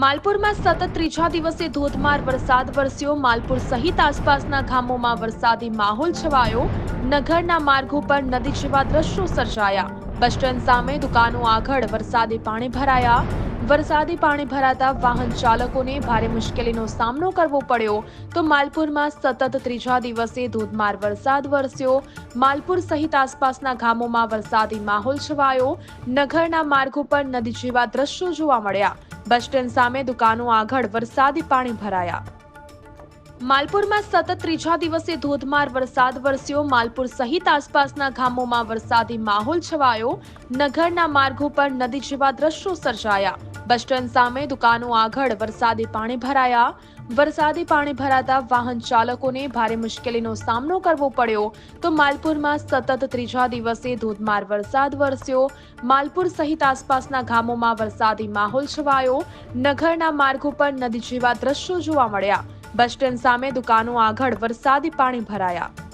માલપુરમાં સતત ત્રીજા દિવસે ધોધમાર વરસાદ વરસ્યો. માલપુર સહિત આસપાસના ગામોમાં વરસાદી માહોલ છવાયો. નગરના માર્ગો પર નદી જેવા દ્રશ્યો સર્જાયા. બસ સ્ટેન્ડ સામે દુકાનો આગળ વરસાદી પાણી ભરાયા. વરસાદી પાણી ભરાતા વાહન ચાલકોને ભારે મુશ્કેલીનો સામનો કરવો પડ્યો. તો માલપુરમાં સતત ત્રીજા દિવસે ધોધમાર વરસાદ વરસ્યો. માલપુર સહિત આસપાસના ગામોમાં વરસાદી માહોલ છવાયો. નગરના માર્ગો પર નદી જેવા દ્રશ્યો જોવા મળ્યા. બસ સ્ટેન્ડ સામે દુકાનો આગળ વરસાદી પાણી ભરાયા. માલપુરમાં સતત ત્રીજા દિવસે ધોધમાર વરસાદ વરસ્યો. માલપુર સહિત આસપાસના ગામોમાં વરસાદી માહોલ છવાયો. નગરના માર્ગો પર નદી જેવા દ્રશ્યો સર્જાયા. બસ સ્ટેન્ડ સામે દુકાનો આગળ વરસાદી પાણી ભરાયા. વરસાદી પાણી ભરાતા વાહન ચાલકોને ભારે મુશ્કેલીનો સામનો કરવો પડ્યો. તો માલપુરમાં સતત ત્રીજા દિવસે ધોધમાર વરસાદ વરસ્યો. માલપુર સહિત આસપાસના ગામોમાં વરસાદી માહોલ છવાયો. નગરના માર્ગો પર નદી જેવા દ્રશ્યો જોવા મળ્યા. બસ સ્ટેન્ડ સામે દુકાનો આગળ વરસાદી પાણી ભરાયા.